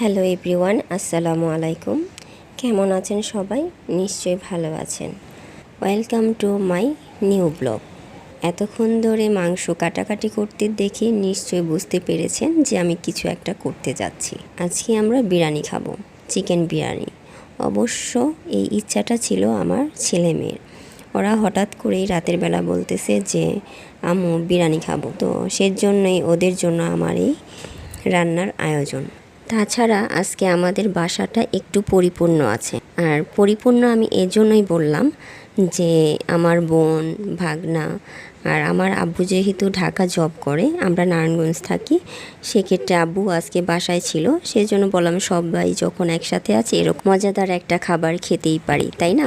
Hello everyone, আসসালামু আলাইকুম। কেমন আছেন সবাই? নিশ্চয়ই ভালো আছেন। Welcome to my new blog. এতক্ষণ ধরে মাংস কাটাকাটি করতে দেখে নিশ্চয়ই বুঝতে পেরেছেন যে আমি কিছু একটা করতে যাচ্ছি। আজকে আমরা বিরিয়ানি খাব, চিকেন বিরিয়ানি। অবশ্য এই ইচ্ছাটা ছিল আমার ছেলে মেয়ের ওরা হঠাৎ করেই রাতের বেলা বলতেছে যে, আম্মু, বিরিয়ানি খাব। তো সেজন্যই ওদের জন্য আমার এই রান্নার আয়োজন। তাছাড়া আজকে আমাদের বাসাটা একটু পরিপূর্ণ আছে। আর পরিপূর্ণ আমি এজন্যই বললাম যে আমার বোন, ভাগনা আর আমার আব্বু যেহেতু ঢাকা জব করে, আমরা নারায়ণগঞ্জ থাকি, সেক্ষেত্রে আব্বু আজকে বাসায় ছিল সেই জন্য বললাম সবাই যখন একসাথে আছে এরকম মজাদার একটা খাবার খেতেই পারি, তাই না?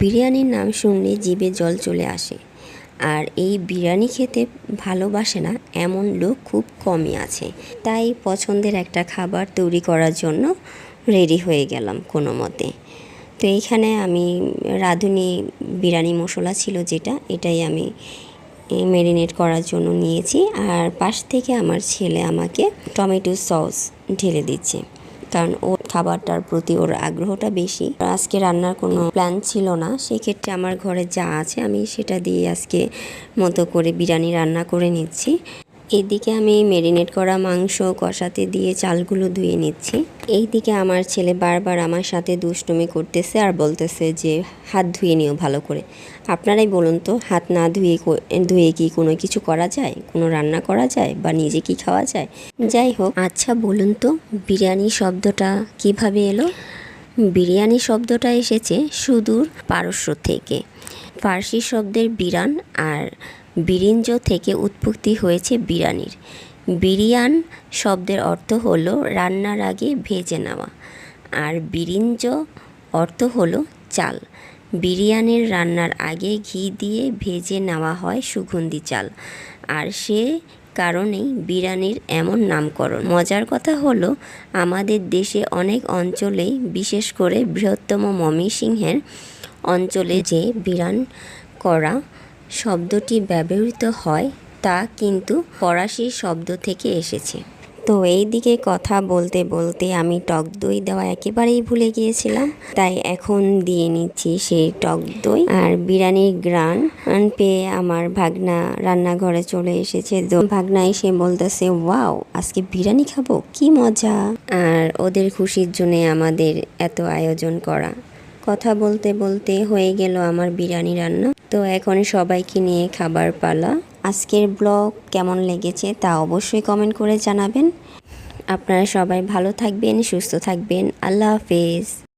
বিরিয়ানির নাম শুনলে জিভে জল চলে আসে। আর এই বিরিয়ানি খেতে ভালোবাসে না, এমন লোক খুব কমই আছে। তাই পছন্দের একটা খাবার তৈরি করার জন্য রেডি হয়ে গেলাম কোনো মতে। তো এইখানে আমি রাঁধুনি বিরিয়ানি মশলা ছিল যেটা, এটাই আমি ম্যারিনেট করার জন্য নিয়েছি। আর পাশ থেকে আমার ছেলে আমাকে টমেটো সস ঢেলে দিচ্ছে। কারণ ওর খাবারটার প্রতি ওর আগ্রহটা বেশি। আজকে রান্নার কোনো প্ল্যান ছিল না, সেক্ষেত্রে আমার ঘরে যা আছে আমি সেটা দিয়ে আজকে মতো করে বিরিয়ানি রান্না করে নিচ্ছি। এদিকে আমি মেরিনেট করা মাংস, কষাতে দিয়ে চালগুলো ধুয়ে নিচ্ছি। এইদিকে আমার ছেলে বারবার আমার সাথে দুষ্টুমি করতেছে আর বলতেছে যে, হাত ধুয়ে নিও ভালো করে। আপনারাই বলুন তো, হাত না ধুয়ে ধুয়ে কি কোনো কিছু করা যায়? কোনো রান্না করা যায়? বা নিজে কি খাওয়া যায়? যাই হোক আচ্ছা বলুন তো, বিরিয়ানি শব্দটা কীভাবে এলো? বিরিয়ানি শব্দটা এসেছে সুদূর পারস্য থেকে। ফার্সি শব্দের বিরান আর বিরিঞ্জ থেকে উৎপত্তি হয়েছে বিরিয়ানির বিরিয়ান শব্দের অর্থ হলো রান্নার আগে ভেজে নেওয়া। আর বিরিঞ্জ অর্থ হলো চাল। বিরিয়ানির রান্নার আগে ঘি দিয়ে ভেজে নেওয়া হয় সুগন্ধি চাল। আর সে কারণেই বিরিয়ানির এমন নামকরণ। মজার কথা হলো, আমাদের দেশে অনেক অঞ্চলেই বিশেষ করে বৃহত্তম ময়মনসিংহের অঞ্চলে যে বিরান করা শব্দটি ব্যবহৃত হয়, তা কিন্তু ফরাসি শব্দ থেকে এসেছে। তো এই দিকে কথা বলতে বলতে আমি টক দই দেওয়া একেবারেই ভুলে গিয়েছিলাম। তাই এখন দিয়ে নিচ্ছি সেই টক দই আর বিরিয়ানির গ্রান। পেয়ে আমার ভাগনা রান্নাঘরে চলে এসেছে। ভাগনা এসে বলতেছে, ওয়াও, আজকে বিরিয়ানি খাব, কি মজা! আর ওদের খুশির জন্য আমাদের এত আয়োজন করা। কথা বলতে বলতে হয়ে গেল আমার বিরিয়ানি রান্না। তো এখন সবাইকে নিয়ে খাবার পালা। আজকের ব্লগ কেমন লেগেছে তা অবশ্যই কমেন্ট করে জানাবেন। আপনারা সবাই ভালো থাকবেন, সুস্থ থাকবেন। আল্লাহ হাফেজ।